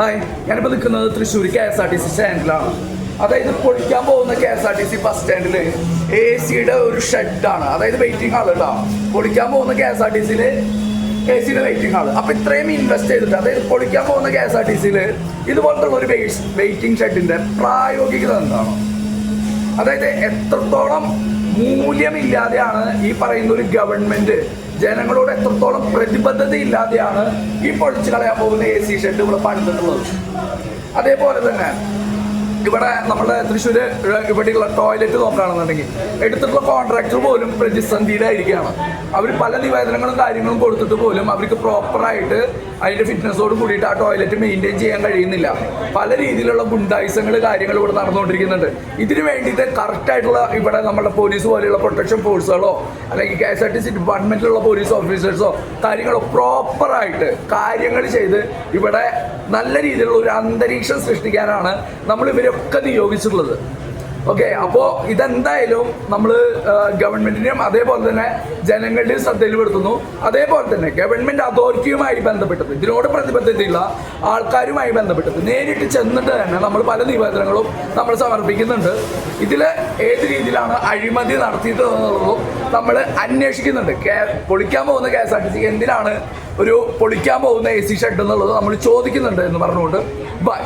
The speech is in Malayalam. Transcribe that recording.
ഹായ് ഞാനിപ്പോൾ നിൽക്കുന്നത് Thrissur K S R T C സ്റ്റാൻഡിലാണ് അതായത് പൊളിക്കാൻ പോകുന്ന K S R T C bus സ്റ്റാൻഡിൽ എ സിയുടെ ഒരു ഷെഡാണ് അതായത് വെയിറ്റിംഗ് കേട്ടോ പൊളിക്കാൻ പോകുന്ന കെ എസ് ആർ ടി സിയിൽ എ സിയുടെ വെയിറ്റിംഗ് ഹാൾ അപ്പോൾ ഇത്രയും ഇൻവെസ്റ്റ് ചെയ്തിട്ട് അതായത് പൊളിക്കാൻ പോകുന്ന കെ എസ് ആർ ടി സിയിൽ ഇതുപോലത്തുള്ള ഒരു വെയിറ്റിംഗ് ഷെഡിന്റെ പ്രായോഗികത എന്താണ്? അതായത് എത്രത്തോളം മൂല്യമില്ലാതെയാണ് ഈ പറയുന്ന ഒരു ഗവൺമെന്റ് ജനങ്ങളോട് എത്രത്തോളം പ്രതിബദ്ധത ഇല്ലാതെയാണ് ഈ പൊളിച്ചു കളയാൻ പോകുന്ന എ സി ഷെഡ് ഇവിടെ പണിതിട്ടുള്ളത്. അതേപോലെ തന്നെ ഇവിടെ നമ്മുടെ തൃശ്ശൂര് ഇവിടെയുള്ള ടോയ്ലറ്റ് നോക്കുകയാണെന്നുണ്ടെങ്കിൽ എടുത്തിട്ടുള്ള കോൺട്രാക്ടർ പോലും പ്രതിസന്ധിയിലായിരിക്കുകയാണ്. അവർ പല നിവേദനങ്ങളും കാര്യങ്ങളും കൊടുത്തിട്ട് പോലും അവർക്ക് പ്രോപ്പറായിട്ട് അതിന്റെ ഫിറ്റ്നസോട് കൂടിയിട്ട് ആ ടോയ്ലറ്റ് മെയിന്റെയിൻ ചെയ്യാൻ കഴിയുന്നില്ല. പല രീതിയിലുള്ള ഗുണ്ടായുസങ്ങൾ കാര്യങ്ങൾ ഇവിടെ നടന്നുകൊണ്ടിരിക്കുന്നുണ്ട്. ഇതിന് വേണ്ടിയിട്ട് കറക്റ്റായിട്ടുള്ള ഇവിടെ നമ്മുടെ പോലീസ് പോലെയുള്ള പ്രൊട്ടക്ഷൻ ഫോഴ്സുകളോ അല്ലെങ്കിൽ K S R T C ഡിപ്പാർട്ട്മെന്റിലുള്ള police ഓഫീസേഴ്സോ കാര്യങ്ങളോ പ്രോപ്പറായിട്ട് കാര്യങ്ങൾ ചെയ്ത് ഇവിടെ നല്ല രീതിയിലുള്ള ഒരു അന്തരീക്ഷം സൃഷ്ടിക്കാനാണ് നമ്മൾ ഇവരൊക്കെ നിയോഗിച്ചിട്ടുള്ളത് ഓക്കെ അപ്പോ ഇതെന്തായാലും നമ്മൾ ഗവൺമെന്റിനെയും അതേപോലെ തന്നെ ജനങ്ങളുടെയും ശ്രദ്ധയിൽപ്പെടുത്തുന്നു. അതേപോലെ തന്നെ ഗവൺമെന്റ് അതോറിറ്റിയുമായി ബന്ധപ്പെട്ടത് ഇതിനോട് പ്രതിബദ്ധതയുള്ള ആൾക്കാരുമായി ബന്ധപ്പെട്ടത് നേരിട്ട് ചെന്നിട്ട് തന്നെ നമ്മൾ പല നിവേദനങ്ങളും നമ്മൾ സമർപ്പിക്കുന്നുണ്ട്. ഇതിൽ ഏത് രീതിയിലാണ് അഴിമതി നടത്തിയിട്ടുള്ളതും നമ്മൾ അന്വേഷിക്കുന്നുണ്ട്. കേ പൊളിക്കാൻ പോകുന്ന K S R T C എന്തിനാണ് ഒരു പൊളിക്കാൻ പോകുന്ന എ സി ഷെഡ് എന്നുള്ളത് നമ്മൾ ചോദിക്കുന്നുണ്ട് എന്ന് പറഞ്ഞുകൊണ്ട്. ബൈ